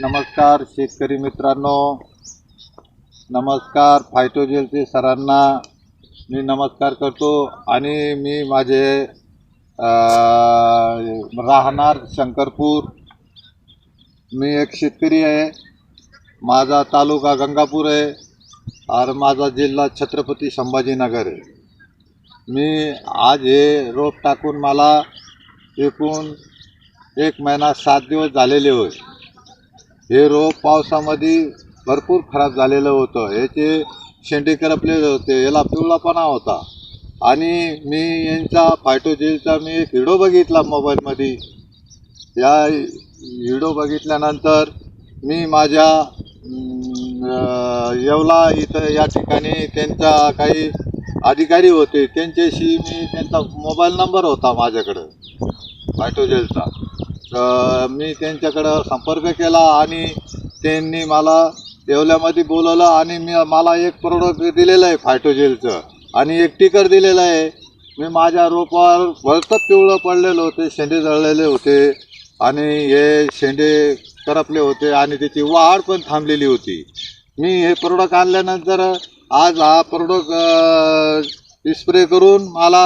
नमस्कार शेतकरी मित्रांनो. नमस्कार फायटोजेलचे सरांना. मी नमस्कार करतो आणि मी माझे राहणार शंकरपूर. मी एक शेतकरी आहे. माझा तालुका गंगापूर आहे. आणि माझा जिल्हा छत्रपती संभाजीनगर आहे. मी आज हे रोप टाकून मला एकूण एक महिना सात दिवस झालेले होते हे रोप पावसामध्ये भरपूर खराब झालेलं होतं. याचे शेंडे करपलेले होते याला पिवळापणा होता. आणि मी यांचा फायटोजेलचा मी एक व्हिडिओ बघितला मोबाईलमध्ये. या व्हिडिओ बघितल्यानंतर मी माझ्या येवला इथं या ठिकाणी त्यांचा काही अधिकारी होते. त्यांच्याशी मी त्यांचा मोबाईल नंबर होता माझ्याकडं फायटोजेलचा मी त्यांच्याकडं संपर्क केला आणि त्यांनी मला येवल्यामध्ये बोलवलं आणि मी मला एक प्रोडक्ट दिलेलं आहे फायटोजेलचं आणि एक टिकर दिलेलं आहे. मी माझ्या रोपावर भरतच पिवळं पडलेलं होते शेंडे जळलेले होते आणि हे शेंडे करपले होते आणि त्याची वाढ पण थांबलेली होती. मी हे प्रोडक्ट आणल्यानंतर आज हा प्रोडक्ट स्प्रे करून मला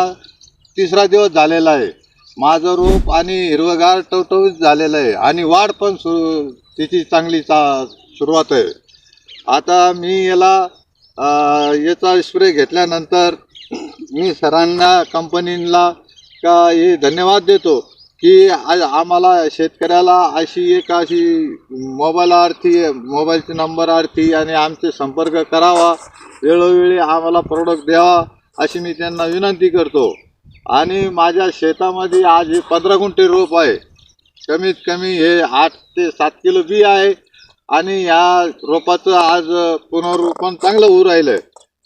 तिसरा दिवस झालेला आहे. माझं रोप आणि हिरवगार टवटवीत झालेलं आहे. आणि वाढ पण सुरू तिची चांगली चा सुरुवात आहे. आता मी याला याचा स्प्रे घेतल्यानंतर मी सरांना कंपनीला का हे धन्यवाद देतो की आज आम्हाला शेतकऱ्याला अशी एक अशी मोबाईल आरती मोबाईलची नंबर आरती आणि आमचे संपर्क करावा. वेळोवेळी आम्हाला प्रोडक्ट द्यावा अशी मी त्यांना विनंती करतो. आणि माझ्या शेतामध्ये आज हे पंधरा गुंठे रोप आहे. कमीत कमी हे आठ ते सात किलो बी आहे. आणि या रोपाचं आज पुनर्रोपण चांगलं होऊ राहिलं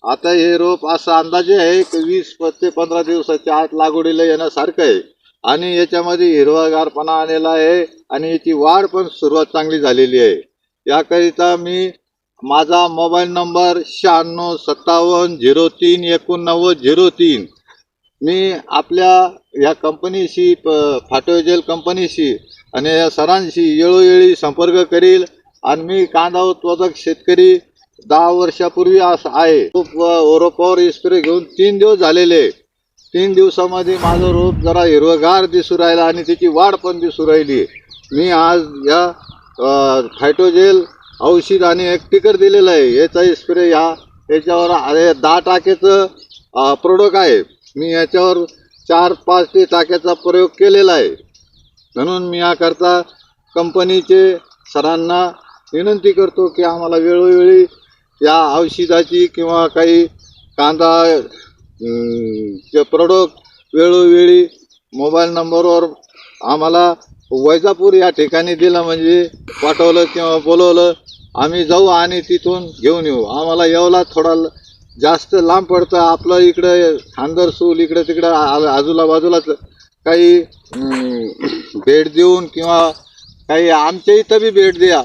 आता हे रोप असं अंदाजे आहे की वीस ते पंधरा दिवसाच्या आत लागवडीला येण्यासारखं आहे. आणि याच्यामध्ये हिरवागारपणा आलेला आहे आणि याची वाढ पण सुरुवात चांगली झालेली आहे. याकरिता मी माझा मोबाईल नंबर शहाण्णव सत्तावन्न झिरो तीन एकोणनव्वद झिरो तीन मी आपल्या या कंपनीशी प फाटोजेल कंपनीशी आणि या सरांशी वेळोवेळी संपर्क करील. आणि मी कांदा उत्पादक शेतकरी दहा वर्षापूर्वी असं आहे. खूप रोपावर स्प्रे घेऊन तीन दिवस झालेले. तीन दिवसामध्ये माझं रोप जरा हिरवगार दिसू राहिला आणि त्याची वाढ पण दिसू राहिली. मी आज या फायटोजेल औषध आणि एक टिकर दिलेलं आहे. याचा स्प्रे ह्या याच्यावर दहा टाकेचं प्रोडक्ट आहे. मी याच्यावर चार पाच ते टाक्याचा प्रयोग केलेला आहे. म्हणून मी याकरता कंपनीचे सरांना विनंती करतो की आम्हाला वेळोवेळी या औषधाची किंवा काही कांदा चे प्रोडक्ट वेळोवेळी मोबाईल नंबरवर आम्हाला वैजापूर या ठिकाणी दिलं म्हणजे पाठवलं किंवा बोलवलं आम्ही जाऊ आणि तिथून घेऊन येऊ. आम्हाला येवला थोडा ल- जास्त लांब पडतं आपलं इकडं खांदर सूल इकडं तिकडं आ- आजूला बाजूलाच काही भेट देऊन किंवा काही आमच्या इथं बी भेट द्या.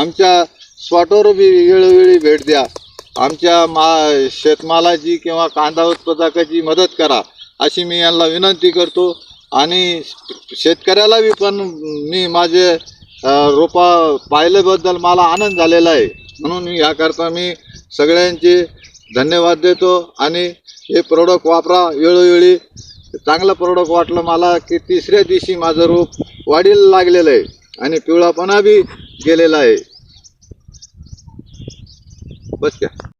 आमच्या स्पॉटवर बी वेळोवेळी भेट द्या. आमच्या मा शेतमालाची किंवा कांदा उत्पादकाची मदत करा अशी मी यांना विनंती करतो. आणि शेतकऱ्याला बी पण मी माझे रोपा पाहिल्याबद्दल मला आनंद झालेला आहे. म्हणून मी याकरता मी सगळ्यांचे धन्यवाद देतो. आणि हे प्रोडक्ट वापरा वेळोवेळी. चांगलं प्रोडक्ट वाटलं मला की तिसऱ्या दिवशी माझं रूप वाढीला लागलेलं आहे आणि पिवळापणा बी गेलेला आहे. बस क्या.